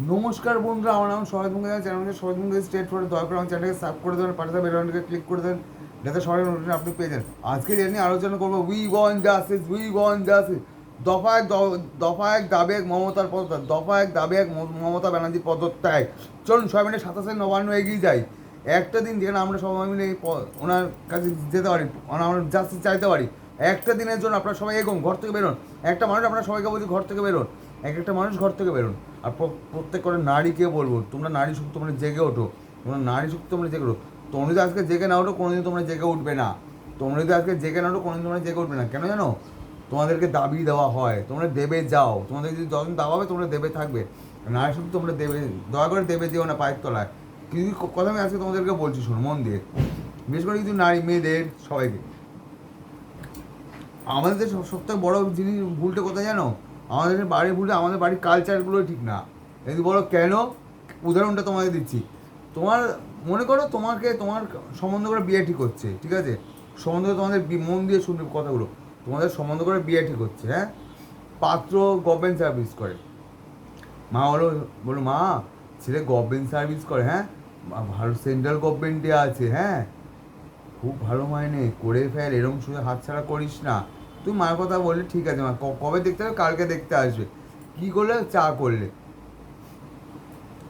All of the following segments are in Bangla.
নমস্কার বন্ধুরা, আমার নাম সবাই মুখে চ্যানেলকে সবাই মুখে স্টেট ফোর দয়া করে আমার চ্যানেলকে সাবস্ক্রাইব করে দেবেন, পাশে বেলনটিকে ক্লিক করে দেন যাতে সবাই নোটিফিকেশন আপনি পেয়ে যান। আজকে যে নিয়ে আলোচনা করব we want justice we want justice দফা এক দফা এক দাবি এক মমতার পদত্যাগ, দফা এক দাবি এক মমতা ব্যানার্জি পদত্যাগ। চলুন, সবাই মিলে সাতাশে নবান্ন এগিয়ে যাই। একটা দিন যেখানে আমরা সবাই মিলে ওনার কাছে যেতে পারি ওনার আমরা জাস্টিস চাইতে পারি। একটা দিনের জন্য আপনারা সবাই এগোন, ঘর থেকে বেরোন। একটা মানুষ আপনারা সবাইকে বলছি, ঘর থেকে বেরোন। এক একটা মানুষ ঘর থেকে বেরোন। আর প্র- প্রত্যেক করে নারীকে বলব, তোমরা নারী সুখ তোমরা জেগে ওঠো। তোমরা নারী সুখ তোমরা জেগে ওঠো। তোমরা যদি আজকে জেগে না ওঠো, কোনোদিন তোমরা জেগে উঠবে না। তোমরা যদি আজকে জেগে না ওঠো, কোনোদিন তোমরা জেগে উঠবে না। কেন জানো? তোমাদেরকে দাবি দেওয়া হয়, তোমরা দেবে যাও। তোমাদের যদি যখন দাবাবে তোমরা দেবে থাকবে। নারী সুখ তোমরা দেবে, দয়া করে দেবে যেও না পায়ের তলায়। কিছু কথা আমি আজকে তোমাদেরকে বলছি, শোনো, মন দিয়ে। বিশেষ করে কিছু নারী, মেয়েদের, সবাইকে। আমাদের সব থেকে বড় জিনিস ভুলটা কোথায় জানো? আমাদের বাড়ির ভুলটা আমাদের বাড়ির কালচারগুলো ঠিক না। যদি বলো কেন, উদাহরণটা তোমাকে দিচ্ছি। তোমার, মনে করো তোমাকে, তোমার সম্বন্ধ করে বিয়ে ঠিক হচ্ছে, ঠিক আছে? সম্বন্ধ করে তোমাদের মন দিয়ে শুনবে কথাগুলো। তোমাদের সম্বন্ধ করে বিয়ে ঠিক হচ্ছে হ্যাঁ? পাত্র গভর্নমেন্ট সার্ভিস করে। মা বলো বলো, মা, ছেলে গভর্নমেন্ট সার্ভিস করে হ্যাঁ? ভালো সেন্ট্রাল গভর্নমেন্টে আছে হ্যাঁ? খুব ভালো মাইনে, করে ফেল, এরকম শুনে হাতছাড়া করিস না। তুই মার কথা বললে, ঠিক আছে মা কবে দেখতে হবে? কালকে দেখতে আসবে। কি করলে? চা করলে।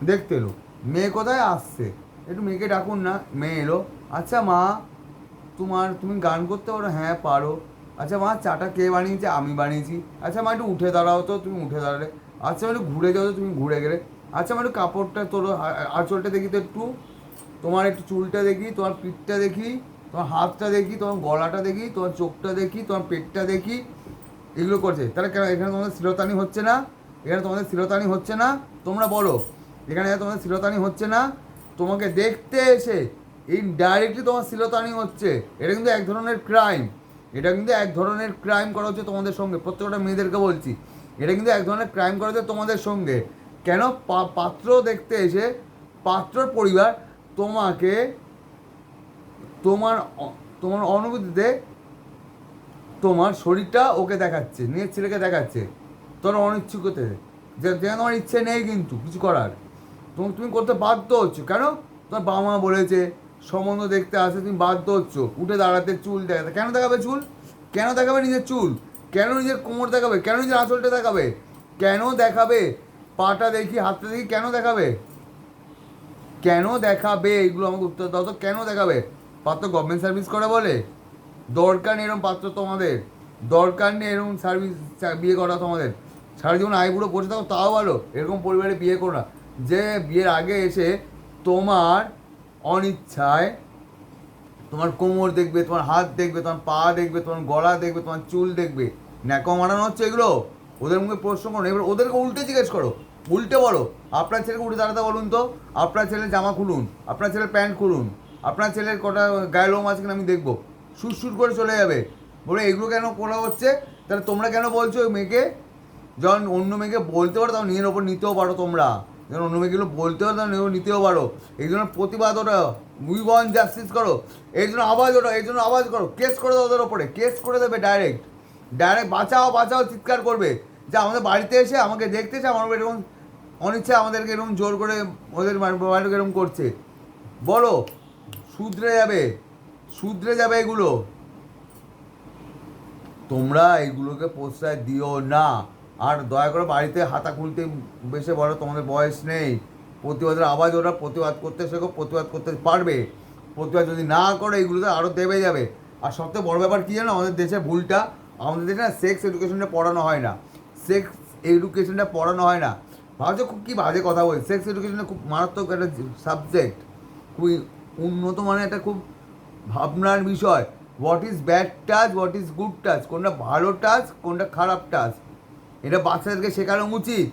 দেখতে এলো। মেয়ে কোথায়? আসছে। একটু মেয়েকে ডাকুন না। মেয়ে এলো। আচ্ছা মা, তোমার, তুমি গান করতে পারো? হ্যাঁ পারো। আচ্ছা মা, চাটা কে বানিয়েছে? আমি বানিয়েছি। আচ্ছা মা, একটু উঠে দাঁড়াও তো, তুমি উঠে দাঁড়ালে। আচ্ছা একটু ঘুরে যাও তো, তুমি ঘুরে গেলে। আচ্ছা একটু কাপড়টা তোর আঁচলটা দেখি তো একটু। তোমার একটু চুলটা দেখি, তোমার পিঠটা দেখি। তোমার হাতটা দেখি, তোমার গলাটা দেখি, তোমার চোখটা দেখি, তোমার পেটটা দেখি, এগুলো করছে। তাহলে কেন? এখানে তোমাদের শিরতানি হচ্ছে না? এখানে তোমাদের শিরতানি হচ্ছে না? তোমরা বলো। এখানে তোমাদের শিরতানি হচ্ছে না? তোমাকে দেখতে এসে ইনডাইরেক্টলি তোমার শিরতানি হচ্ছে। এটা কিন্তু এক ধরনের ক্রাইম এটা কিন্তু এক ধরনের ক্রাইম করা হচ্ছে তোমাদের সঙ্গে। প্রত্যেকটা মেয়েদেরকে বলছি। এটা কিন্তু এক ধরনের ক্রাইম করা হচ্ছে তোমাদের সঙ্গে। কেন? পাত্র দেখতে এসে পাত্রর পরিবার তোমাকে তোমার তোমার অনুভূতিতে তোমার শরীরটা ওকে দেখাচ্ছে, নিজের ছেলেকে দেখাচ্ছে তোমার অনিচ্ছুকতে যে যে তোমার ইচ্ছে নেই কিন্তু কিছু করার। তুমি তুমি করতে বাধ্য হচ্ছ। কেন? তোমার বাবা মা বলেছে, সম্বন্ধ দেখতে আসে তুমি বাধ্য হচ্ছ। উঠে দাঁড়াতে চুল দেখাতে। কেন দেখাবে চুল? কেন দেখাবে নিজের চুল? কেন নিজের কোমর দেখাবে? কেন নিজের আঁচলটা দেখাবে? কেন দেখাবে? পাটা দেখি, হাতটা দেখি, কেন দেখাবে? কেন দেখাবে? এগুলো আমাকে উত্তর দাও তো, কেন দেখাবে? পাত্র গভর্নমেন্ট সার্ভিস করে বলে? দরকার নেই এরকম পাত্র তোমাদের। দরকার নেই এরকম সার্ভিস বিয়ে করা তোমাদের। সারা জীবন আয় আইবুড়ো বসে থাকো, তাও ভালো। এরকম পরিবারে বিয়ে করো না। যে বিয়ের আগে এসে তোমার অনিচ্ছায় তোমার কোমর দেখবে, তোমার হাত দেখবে, তোমার পা দেখবে, তোমার গলা দেখবে, তোমার চুল দেখবে। ন্যাকো মারানো হচ্ছে এগুলো? ওদের মুখে প্রশ্ন করো। এবার ওদেরকে উল্টে জিজ্ঞেস করো। উল্টে বলো। আপনার ছেলেকে উঠে দাঁড়াতে বলুন তো। আপনার ছেলে জামা খুলুন। আপনার ছেলের প্যান্ট খুলুন। আপনার ছেলের কটা গায়ে লোম আছে কিনা আমি দেখব। সুর করে চলে যাবে। বলে, এগুলো কেন করা হচ্ছে? তাহলে তোমরা কেন বলছো ওই মেয়েকে? যখন অন্য মেয়েকে বলতে পারো, তখন নিজের ওপর নিতেও পারো তোমরা। যখন অন্য মেয়েগুলো বলতে পারো, তখন নিতেও পারো। এই জন্য প্রতিবাদ ওটা, উই ওয়ান জাস্টিস করো। এই জন্য আওয়াজ ওটা, এই জন্য আওয়াজ করো। কেস করে দাও ওদের ওপরে, কেস করে দেবে ডাইরেক্ট। ডাইরেক্ট বাঁচাও বাঁচাও, চিৎকার করবে। যে আমাদের বাড়িতে এসে, আমাকে দেখতে এসে আমার এরকম অনিচ্ছা আমাদেরকে এরকম জোর করে ওদের বাড়িকে এরকম করছে। বলো শুধরে যাবে শুধরে যাবে এগুলো। তোমরা এগুলোকে প্রশ্রয় দিও না। আর দয়া করে বাড়িতে হাতা খুলতে বেশি বড় তোমাদের বয়স নেই। প্রতিবাদের আওয়াজ ওরা প্রতিবাদ করতে শেখো, প্রতিবাদ করতে পারবে। প্রতিবাদ যদি না করো এগুলোতে আরও দেবে যাবে। আর সবথেকে বড় ব্যাপার কী জানো, আমাদের দেশে ভুলটা, আমাদের দেশে না সেক্স এডুকেশনটা পড়ানো হয় না। সেক্স এডুকেশনটা পড়ানো হয় না। ভাবছ খুব কী বাজে কথা বলছি? সেক্স এডুকেশনটা খুব মারাত্মক একটা সাবজেক্ট খুবই উন্নত মানের একটা খুব ভাবনার বিষয়। What is bad touch what is good touch কোনটা ভালো টাচ কোনটা খারাপ টাচ এটা বাচ্চাদেরকে শেখানো উচিত।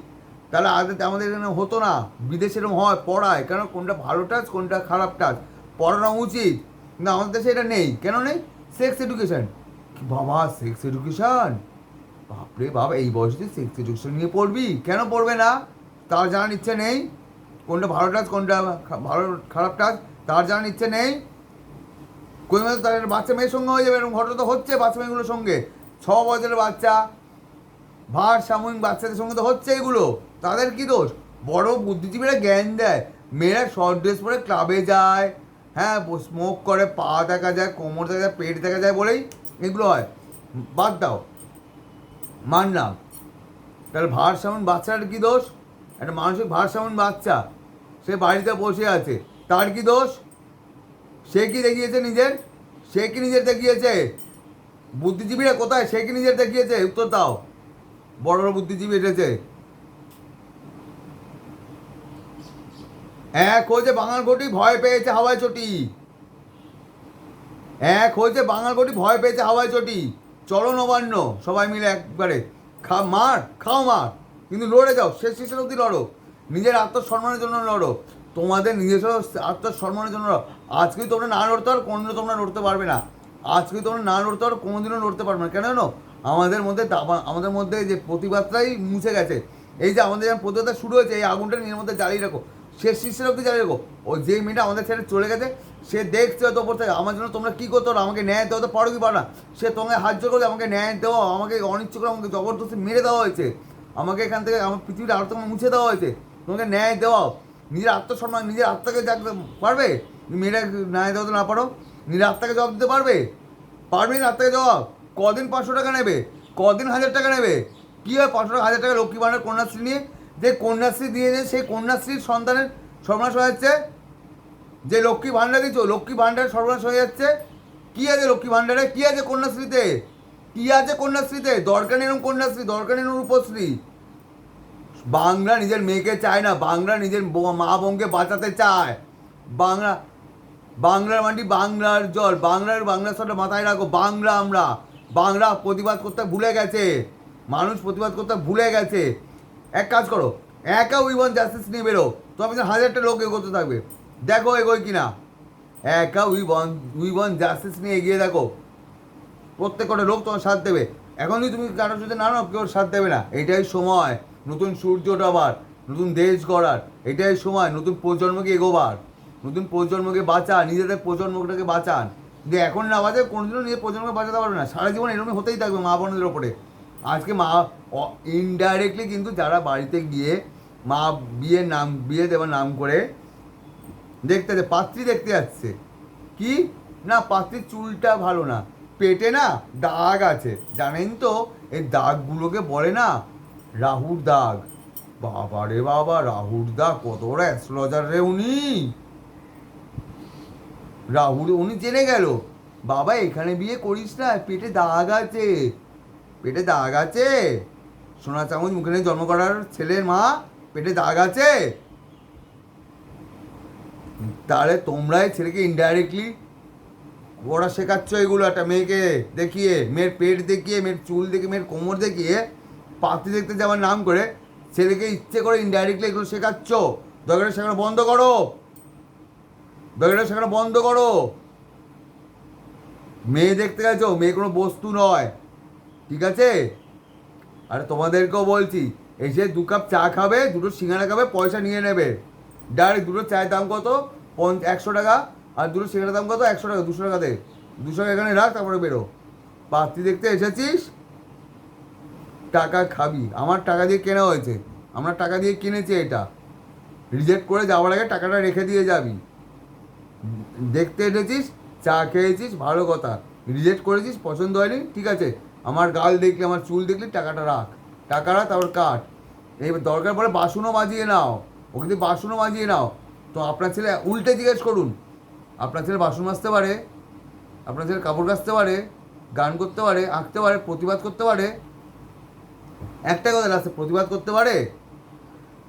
তাহলে আগে আমাদের এখানে হতো না। বিদেশে এরকম হয়, পড়ায়। কেন? কোনটা ভালো টাচ কোনটা খারাপ টাচ পড়ানো উচিত। কিন্তু আমাদের দেশে এটা নেই। কেন নেই? সেক্স এডুকেশান বাবা সেক্স এডুকেশান বাপরে বাবা এই বয়সে সেক্স এডুকেশন নিয়ে পড়বি? কেন পড়বে না? তার জানার ইচ্ছে নেই। কোনটা ভালো টাচ কোনটা ভালো, খারাপ টাচ তার জানার ইচ্ছে নেই। মাসে তার বাচ্চা মেয়ের সঙ্গে হয়ে যাবে, এরকম ঘটনা তো হচ্ছে বাচ্চা মেয়েগুলোর সঙ্গে। ছ বছরের বাচ্চা ভার সাময়িক বাচ্চাদের সঙ্গে তো হচ্ছে এগুলো। তাদের কি দোষ? বড় বুদ্ধিজীবীরা জ্ঞান দেয়। মেয়েরা শর্ট ড্রেস পরে ক্লাবে যায় হ্যাঁ স্মোক করে, পা দেখা যায়, কোমর দেখা যায়, পেট দেখা যায় বলেই এগুলো হয়। বাদ দাও। মানলাম। তাহলে ভারসাম্য বাচ্চাটার কী দোষ? একটা মানসিক ভারসাম্য বাচ্চা, সে বাড়িতে বসে আছে। তার কি দোষ? সে কি দেখিয়েছে নিজের? সে কি নিজের দেখিয়েছে? বুদ্ধিজীবীরা কোথায়? সে কি নিজের দেখিয়েছে? উত্তর দাও। বড় বড় বুদ্ধিজীবী এসেছে। এক হয়েছে বাঙাল ঘটি ভয় পেয়েছে হাওয়ায় চটি। এক হয়েছে বাঙাল ঘটি ভয় পেয়েছে হাওয়ায় চটি। চলো নবান্ন, সবাই মিলে একবারে। খা, মার, খাও মার। কিন্তু লড়ে যাও, শেষ শেষের অবধি লড়ো। নিজের আত্মসম্মানের জন্য লড়ো। তোমাদের নিজস্ব আত্মসম্মানের জন্য লড়ো আজকেই তোমরা না লড়তে পারো, কোনোদিনও তোমরা লড়তে পারবে না। আজকে তোমরা না লড়তে পারো, কোনোদিনও লড়তে পারবে না। কেন জানো? আমাদের মধ্যে আমাদের মধ্যে যে প্রতিবাদটাই মুছে গেছে। এই যে আমাদের যখন প্রতিবাদটা শুরু হয়েছে, এই আগুনটা নিজের মধ্যে জ্বালিয়ে রাখো। শেষ শিষ্যের অব্দি জ্বালিয়ে রাখো। ওই যে মেয়েটা আমাদের ছেড়ে চলে গেছে, সে দেখছে হয়তো ওপর থেকে। আমার জন্য তোমরা কী করতে পারো? আমাকে ন্যায় দেওয়া তো পারো কি পারো না। সে তোমাকে হাত জোর করে আমাকে ন্যায় দেওয়া, আমাকে অনিচ্ছ করে আমাকে জবরদস্তি মেরে দেওয়া হয়েছে। আমাকে এখান থেকে আমার পৃথিবীটা আরও তোমাকে মুছে দেওয়া হয়েছে। তোমাকে ন্যায় দেওয়াও নিজের আত্মসম্মান নিজের আত্মাকে জাগতে পারবে? মেয়েরা ন্যায় দেওয়াতে না পারো? নিজের আত্মাকে জবাব দিতে পারবে? পারবে না আত্মাকে জবাব? কদিন পাঁচশো টাকা নেবে? কদিন হাজার টাকা নেবে? কী হয় পাঁচশো টাকা, হাজার টাকা লক্ষ্মী ভাণ্ডার কন্যাশ্রী নিয়ে? যে কন্যাশ্রী দিয়ে যে সেই কন্যাশ্রীর সন্তানের সর্বনাশ হয়ে যাচ্ছে? যে লক্ষ্মী ভাণ্ডার দিচ্ছ লক্ষ্মী ভাণ্ডার সর্বনাশ হয়ে যাচ্ছে? কী আছে লক্ষ্মী ভাণ্ডারে? কী আছে কন্যাশ্রীতে? কী আছে কন্যাশ্রীতে? দরকার নেই কন্যাশ্রী, দরকার নেই রূপশ্রী। বাংলা নিজের মেয়েকে চায় না, বাংলা নিজের মা বোনকে বাঁচাতে চায়। বাংলা, বাংলার মাটি বাংলার জল, বাংলার বাংলার সাথে মাথায় রাখো, বাংলা আমরা। বাংলা প্রতিবাদ করতে ভুলে গেছে, মানুষ প্রতিবাদ করতে ভুলে গেছে। এক কাজ করো, একা উইবন জাস্টিস নিয়ে বেরো তো আমি হাজারটা লোক এগোতে থাকবে। দেখো এগোয় কিনা। একা উইবন উইবন জাস্টিস নিয়ে এগিয়ে দেখো। প্রত্যেক কটা লোক তোমার সাথ দেবে। এখন যদি তুমি কারোর সাথে না নাও, কেউ সাথ দেবে না। এটাই সময়। নতুন সূর্য ওঠাবার নতুন দেশ গড়ার, এটাই সময়, নতুন প্রজন্মকে এগোবার, নতুন প্রজন্মকে বাঁচান, নিজেদের প্রজন্মটাকে বাঁচান। যে এখন না বাঁচে কোনোদিনও নিজের প্রজন্মকে বাঁচাতে পারবে না। সারা জীবন এরকমই হতেই থাকবে মা বোনদের ওপরে। আজকে মা ইনডাইরেক্টলি কিন্তু যারা বাড়িতে গিয়ে মা বিয়ের নাম বিয়ে দেওয়ার নাম করে, দেখতে যাচ্ছে পাত্রী দেখতে যাচ্ছে কি? না, পাত্রীর চুলটা ভালো না। পেটে না দাগ আছে। জানেন তো, এই দাগগুলোকে বলে না রাহুর দাগ। বাবা রে বাবা, রাহুর দাগ, কত বড় অ্যাস্ট্রোলজার রে উনি। রাহুর, উনি জেনে গেল, বাবা, এখানে বিয়ে করিস না, পেটে দাগ আছে, পেটে দাগ আছে। সোনা চামচ মুখে জন্ম করার ছেলের মা, পেটে দাগ আছে। তাহলে তোমরাই ছেলেকে ইনডাইরেক্টলি ওরা শেখাচ্ছ এগুলো একটা মেয়েকে দেখিয়ে, মেয়ের পেট দেখিয়ে, মেয়ের চুল দেখিয়ে, মেয়ের কোমর দেখিয়ে পাত্রী দেখতে যাওয়ার নাম করে ছেলেকে ইচ্ছে করে ইনডাইরেক্টলি এগুলো শেখাচ্ছ। দরকার শেখানো বন্ধ করো। দরকার শেখানো বন্ধ করো। মেয়ে দেখতে গেছো, মেয়ে কোনো বস্তু নয়। ঠিক আছে? আর তোমাদেরকেও বলছি, এসে দু কাপ চা খাবে, দুটো সিঙ্গারা খাবে, পয়সা নিয়ে নেবে। ডাইরেক্ট দুটো চায়ের দাম কত? পঞ্চ, একশো টাকা। আর দুটো সিঙ্গারার দাম কত? একশো টাকা, দুশো টাকা দে। দুশো টাকা এখানে রাখ, তারপরে বেরো। পাত্রী দেখতে এসেছিস? টাকা খাবি। আমার টাকা দিয়ে কেনা হয়েছে। আমরা টাকা দিয়ে কিনেছি এটা। রিজেক্ট করে যাওয়ার আগে টাকাটা রেখে দিয়ে যাবি। দেখতে এসেছিস, চা খেয়েছিস, ভালো কথা। রিজেক্ট করেছিস, পছন্দ হয়নি, ঠিক আছে। আমার গাল দেখলি, আমার চুল দেখলি, টাকাটা রাখ। টাকা রাখ তারপর কাট। এবার দরকার পড়ে বাসনও বাজিয়ে নাও। ওকে দিয়ে বাসনও বাজিয়ে নাও। তো আপনার ছেলে উল্টে জিজ্ঞেস করুন। আপনার ছেলে বাসন মাজতে পারে, আপনার ছেলে কাপড় কাচতে পারে, গান করতে পারে, আঁকতে পারে, প্রতিবাদ করতে পারে। একটা কথা লাস্টে প্রতিবাদ করতে পারে?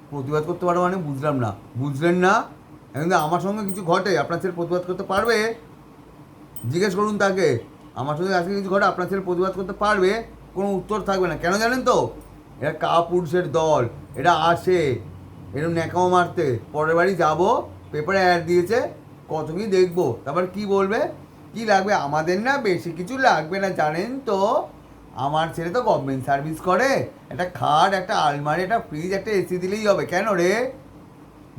প্রতিবাদ করতে পারে মানে বুঝলাম না। বুঝলেন না? এখন আমার সঙ্গে কিছু ঘটে, আপনার ছেলে প্রতিবাদ করতে পারবে? জিজ্ঞেস করুন তাকে। আমার সঙ্গে আজকে কিছু ঘটে, আপনার ছেলে প্রতিবাদ করতে পারবে? কোনো উত্তর থাকবে না। কেন জানেন তো? এটা কাপুরুষের দল এটা আসে এরকম ন্যাকাও মারতে। পরের বাড়ি যাব, পেপারে অ্যাড দিয়েছে, কত কি দেখব। তারপর কি বলবে? কি লাগবে? আমাদের না বেশি কিছু লাগবে না, জানেন তো? আমার ছেলে তো গভর্নমেন্ট সার্ভিস করে। একটা খাট, একটা আলমারি, একটা ফ্রিজ একটা এসি দিলেই হবে। কেন রে?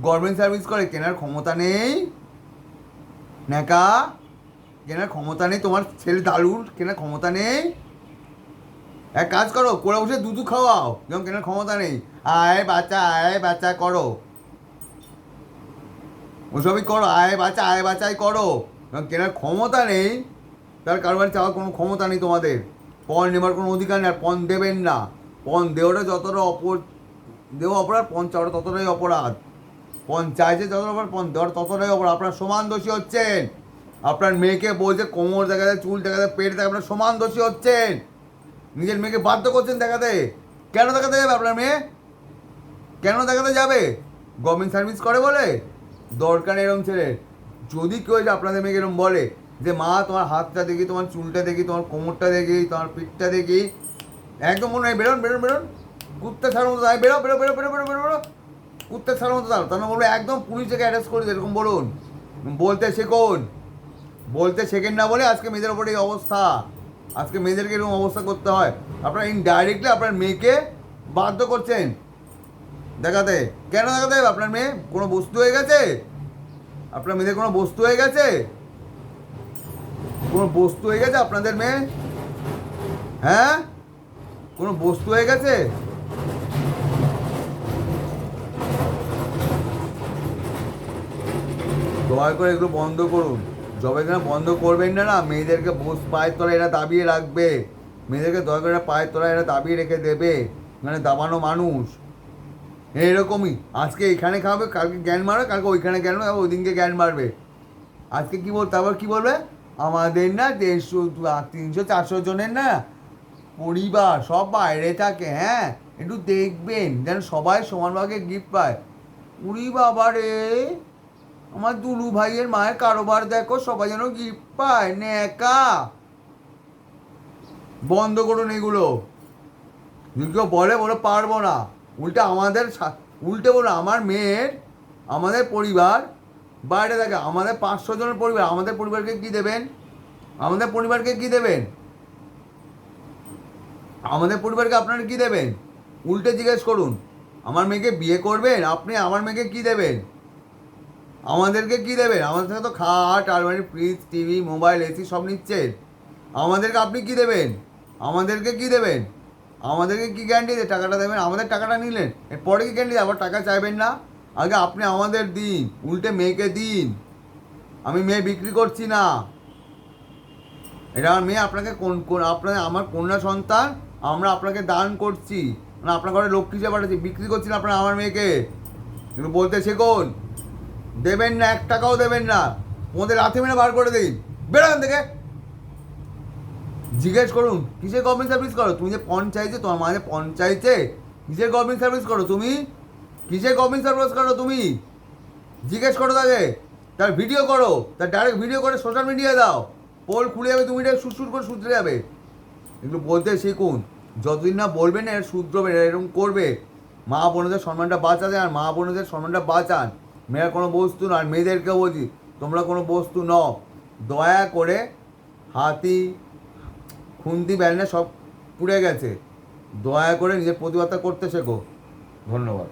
গভর্নমেন্ট সার্ভিস করে, কেনার ক্ষমতা নেই? ন্যাকা? কেনার ক্ষমতা নেই? তোমার ছেলে দালুর কেনার ক্ষমতা নেই? এক কাজ করো করে বসে দুধু খাওয়াও, যেমন কেনার ক্ষমতা নেই। আয় বাচ্চা আয় বাচ্চা করো। ওসবই করো, আয় বাচ্চা, আয় বাচ্চাই করো। কেনার ক্ষমতা নেই, তার কারবার চাওয়ার কোনো ক্ষমতা নেই তোমাদের। পণ নেবার কোনো অধিকার নেই, আর পণ দেবেন না। পণ দেওয়াটা যতটা অপর দেওয়া অপরাধ, পণ চাওয়াটা ততটাই অপরাধ। পণ চাইছে যতটা অপরাধ, পণ দেওয়ার ততটাই অপরাধ। আপনার সমান দোষী হচ্ছেন। আপনার মেয়েকে বলছে কোমর দেখা দেখাতে, চুল দেখা দেখাতে, পেট দেখাতে, আপনার সমান দোষী হচ্ছেন। নিজের মেয়েকে বাধ্য করছেন দেখাতে। কেন দেখাতে যাবে আপনার মেয়ে? কেন দেখাতে যাবে? গভর্নমেন্ট সার্ভিস করে বলে? দরকার এরম ছেলে। যদি কেউ আপনাদের মেয়েকে এরকম বলে যে মা, তোমার হাতটা দেখি, তোমার চুলটা দেখি, তোমার কোমরটা দেখি, তোমার পিঠটা দেখি। একদম মনে হয় বেরোন বেরোন বেরোন। কুত্তে ছাড়ার মতো বেরো বেরো বেরো বেরো বেরো বেরো বেরো। কুত্তে ছাড়ার মতো দাঁড়াও। তখন বলব একদম পুলিশকে অ্যারেস্ট করে এরকম বলুন। বলতে শেখুন। বলতে শেখেন না বলে আজকে মেয়েদের ওপরে এই অবস্থা। আজকে মেয়েদেরকে এরকম অবস্থা করতে হয়। আপনারা ইনডাইরেক্টলি আপনার মেয়েকে বাধ্য করছেন। দেখাতে। কেন দেখাতে? আপনার মেয়ে কোনো বস্তু হয়ে গেছে? আপনার মেয়েদের কোনো বস্তু হয়ে গেছে? কোনো বস্তু হয়ে গেছে আপনাদের মেয়ে? হ্যাঁ? কোনো বস্তু হয়ে গেছে? দয়া করে এগুলো বন্ধ করুন। যবে কিনা বন্ধ করবেন না না। মেয়েদেরকে বস পায়ের তলায় এরা দাবিয়ে রাখবে। মেয়েদেরকে দয়া করে পায়ের তলায় এরা দাবিয়ে রেখে দেবে। মানে দাবানো মানুষ। এরকমই। আজকে এখানে খাবে কালকে জ্ঞান মারবে, কালকে ওইখানে জ্ঞান মারবে, ওই দিনকে জ্ঞান মারবে। আজকে কী বল, তারপর কী বলবে? আমাদের না দেড়শো তিনশো, চারশো জনের না পরিবার সব বাইরে থাকে হ্যাঁ? একটু দেখবেন, যেন সবাই সমানভাবে গিফট পায়। উড়ি বাবা রে, আমার দুলু ভাইয়ের মায়ের কারোবার দেখো, সবাই যেন গিফট পায় নে একা বন্ধ করুন এগুলো। যদি কেউ বলে বলে পারব না। উল্টে আমাদের উল্টে বলো আমার মেয়ের, আমাদের পরিবার বাইরে থাকে আমাদের পাঁচশো জনের পরিবার, আমাদের পরিবারকে কি দেবেন? আমাদের পরিবারকে কি দেবেন? আমাদের পরিবারকে আপনারা কি দেবেন? উল্টে জিজ্ঞেস করুন, আমার মেয়েকে বিয়ে করবেন? আপনি আমার মেয়েকে কি দেবেন? আমাদেরকে কি দেবেন? আমাদের থেকে তো খাট, আলমারি ফ্রিজ টিভি মোবাইল এসি সব নিচ্ছেন আমাদেরকে আপনি কি দেবেন? আমাদেরকে কি দেবেন? আমাদেরকে কি গ্যারান্টি টাকাটা দেবেন? আমাদের টাকাটা নিলেন, এরপরে কি গ্যারান্টি আবার টাকা চাইবেন না? আগে আপনি আমাদের দিন, উল্টে মেয়েকে দিন। আমি মেয়ে বিক্রি করছি না। এটা আমার মেয়ে আপনাকে কোন কোন, আপনার, আমার কন্যা সন্তান, আমরা আপনাকে দান করছি। মানে আপনার ঘরে লক্ষ্মী হিসেবে পাঠাচ্ছি? বিক্রি করছি না আপনার, আমার মেয়েকে। কিন্তু বলতে শেখুন, দেবেন না, এক টাকাও দেবেন না। ওদের লাথি মেরে বার করে দিন। বেরোন থেকে। জিজ্ঞেস করুন, কিসের গভর্নমেন্ট সার্ভিস করো? তুমি যে চাইছে তোমার পণ চাইছে কিসের গভর্নমেন্ট সার্ভিস করো তুমি? কিসের গভর্নমেন্ট সার্ভিস করো তুমি? জিজ্ঞেস করো তাকে। তার ভিডিও করো। তার ডাইরেক্ট ভিডিও করে সোশ্যাল মিডিয়া দাও। পোল খুলে যাবে, তুমি এটা সুর করে শুধরে যাবে। এগুলো বলতে শিখুন। যতদিন না বলবেন না এটা শুধরবে না এরকম করবে। মা বোনদের সম্মানটা বাঁচাতে আর মা বোনদের সম্মানটা বাঁচান। মেয়েরা কোনো বস্তু না, আর মেয়েদেরকে বলছি, তোমরা কোনো বস্তু নও। দয়া করে হাতি, খুন্তি ব্যান্ডে সব পুড়ে গেছে। দয়া করে নিজের প্রতিবাদটা করতে শেখো। ধন্যবাদ।